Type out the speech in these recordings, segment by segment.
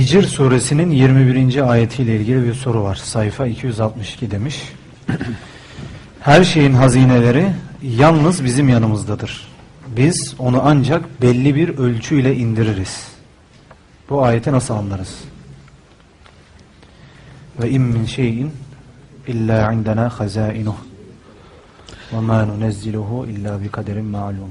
Hicr suresinin 21. ayetiyle ilgili bir soru var. Sayfa 262 demiş. Her şeyin hazineleri yalnız bizim yanımızdadır. Biz onu ancak belli bir ölçüyle indiririz. Bu ayeti nasıl anlarız? Ve in min şeyin illa indena hazainuh ve ma nunezziluhu illa bi kaderin ma'lum.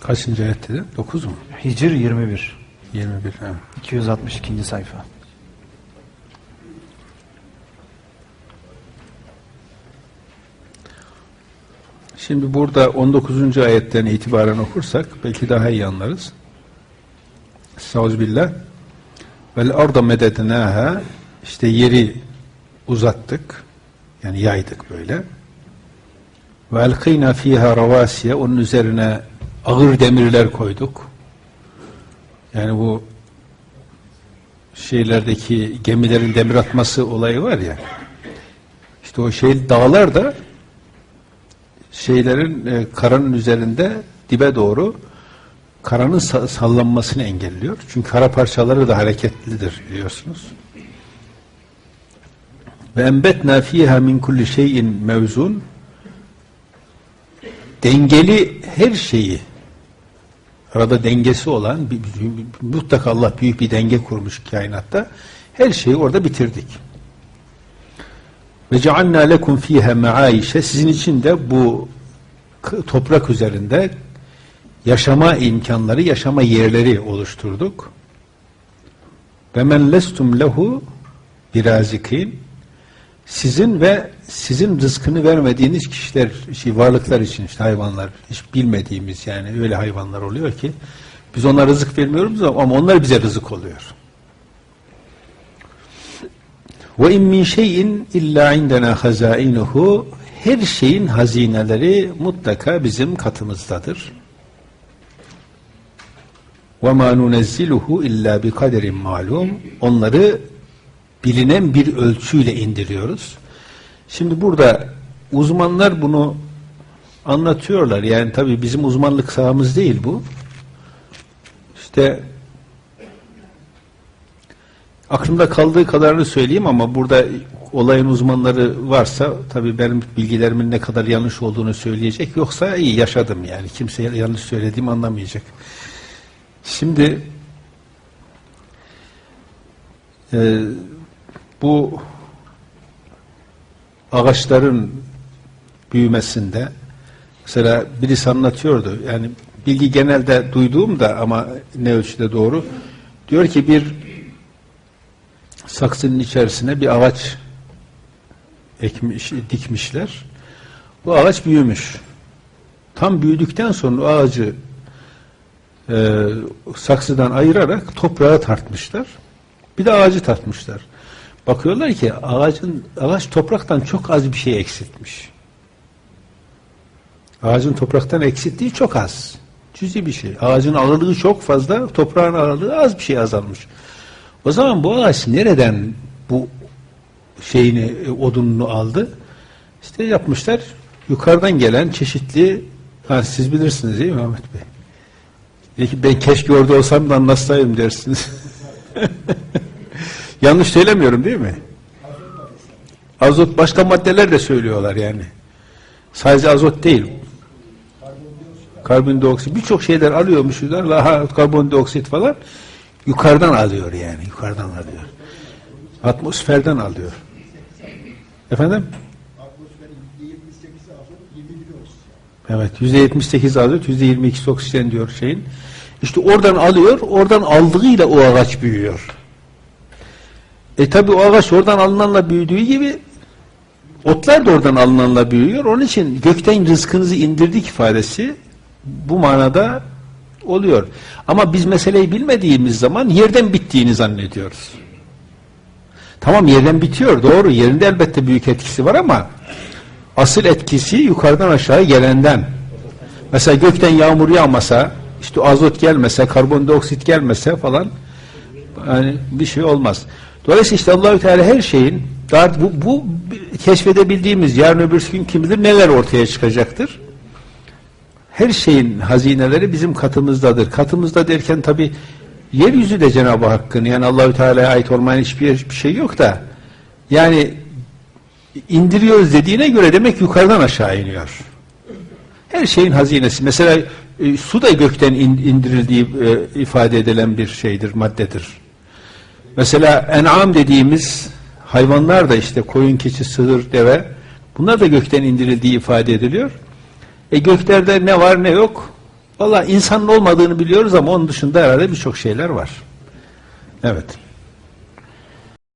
Kaçıncı ayet dedi? 9 mu? Hicr 21. 21. Ha. 262. sayfa. Şimdi burada 19. ayetten itibaren okursak belki daha iyi anlarız. Estağfirullah. Vel arda medednaha işte yeri uzattık. Yani yaydık böyle. Ve elkînâ fîhâ ravâsiye onun üzerine ağır demirler koyduk. Yani bu şeylerdeki gemilerin demir atması olayı var ya. İşte o şey dağlar da şeylerin e, karanın üzerinde dibe doğru karanın sa- sallanmasını engelliyor. Çünkü kara parçaları da hareketlidir biliyorsunuz. Ve embetna fiha min kulli şeyin mevzun dengeli her şeyi arada dengesi olan bir, mutlaka Allah büyük bir denge kurmuş kainatta. Her şeyi orada bitirdik. Ve cealna lekum fiha maayişe sizin için de bu toprak üzerinde yaşama imkanları, yaşama yerleri oluşturduk. Ve men lestum lehu birazikin sizin ve sizin rızkını vermediğiniz kişiler, şey, varlıklar için işte hayvanlar, hiç bilmediğimiz yani öyle hayvanlar oluyor ki biz onlara rızık vermiyoruz ama onlar bize rızık oluyor. Ve in min şeyin illa indena hazainuhu her şeyin hazineleri mutlaka bizim katımızdadır. Ve ma nunezziluhu illa bi kaderin malum. Onları bilinen bir ölçüyle indiriyoruz. Şimdi burada uzmanlar bunu anlatıyorlar. Yani tabii bizim uzmanlık sahamız değil bu. İşte aklımda kaldığı kadarını söyleyeyim ama burada olayın uzmanları varsa tabii benim bilgilerimin ne kadar yanlış olduğunu söyleyecek. Yoksa iyi yaşadım yani. Kimse yanlış söylediğimi anlamayacak. Şimdi e, bu ağaçların büyümesinde mesela birisi anlatıyordu. Yani bilgi genelde duyduğum da ama ne ölçüde doğru. Diyor ki bir saksının içerisine bir ağaç ekmiş, dikmişler. Bu ağaç büyümüş. Tam büyüdükten sonra o ağacı e, saksıdan ayırarak toprağa tartmışlar. Bir de ağacı tartmışlar. Bakıyorlar ki ağacın ağaç topraktan çok az bir şey eksiltmiş. Ağacın topraktan eksilttiği çok az. Cüzi bir şey. Ağacın ağırlığı çok fazla, toprağın ağırlığı az bir şey azalmış. O zaman bu ağaç nereden bu şeyini, e, odununu aldı? İşte yapmışlar. Yukarıdan gelen çeşitli, ha, siz bilirsiniz değil mi Ahmet Bey? Belki ben keşke orada olsam da anlatsaydım dersiniz. Yanlış söylemiyorum değil mi? Azot başka maddeler de söylüyorlar yani. Sadece azot değil. Karbondioksit birçok şeyler alıyormuşlar. Laha karbondioksit falan yukarıdan alıyor yani. Yukarıdan alıyor. Atmosferden alıyor. Efendim? Evet. Yüzde yetmiş sekiz azot, yüzde yirmi iki oksijen diyor şeyin. İşte oradan alıyor, oradan aldığıyla o ağaç büyüyor. E tabi o ağaç oradan alınanla büyüdüğü gibi otlar da oradan alınanla büyüyor. Onun için gökten rızkınızı indirdik ifadesi bu manada oluyor. Ama biz meseleyi bilmediğimiz zaman yerden bittiğini zannediyoruz. Tamam yerden bitiyor doğru. Yerinde elbette büyük etkisi var ama asıl etkisi yukarıdan aşağı gelenden. Mesela gökten yağmur yağmasa, işte azot gelmese, karbondioksit gelmese falan yani bir şey olmaz. Dolayısıyla işte Allahü Teala her şeyin daha bu, bu keşfedebildiğimiz yarın öbür gün kim bilir neler ortaya çıkacaktır. Her şeyin hazineleri bizim katımızdadır. Katımızda derken tabi Yeryüzü de Cenab-ı Hakk'ın yani Allahü Teala'ya ait olmayan hiçbir bir şey yok da yani indiriyoruz dediğine göre demek yukarıdan aşağı iniyor. Her şeyin hazinesi. Mesela e, su da gökten in- indirildiği e, ifade edilen bir şeydir, maddedir. Mesela en'am dediğimiz hayvanlar da işte koyun, keçi, sığır, deve bunlar da gökten indirildiği ifade ediliyor. E göklerde ne var ne yok? Valla insanın olmadığını biliyoruz ama onun dışında herhalde birçok şeyler var. Evet.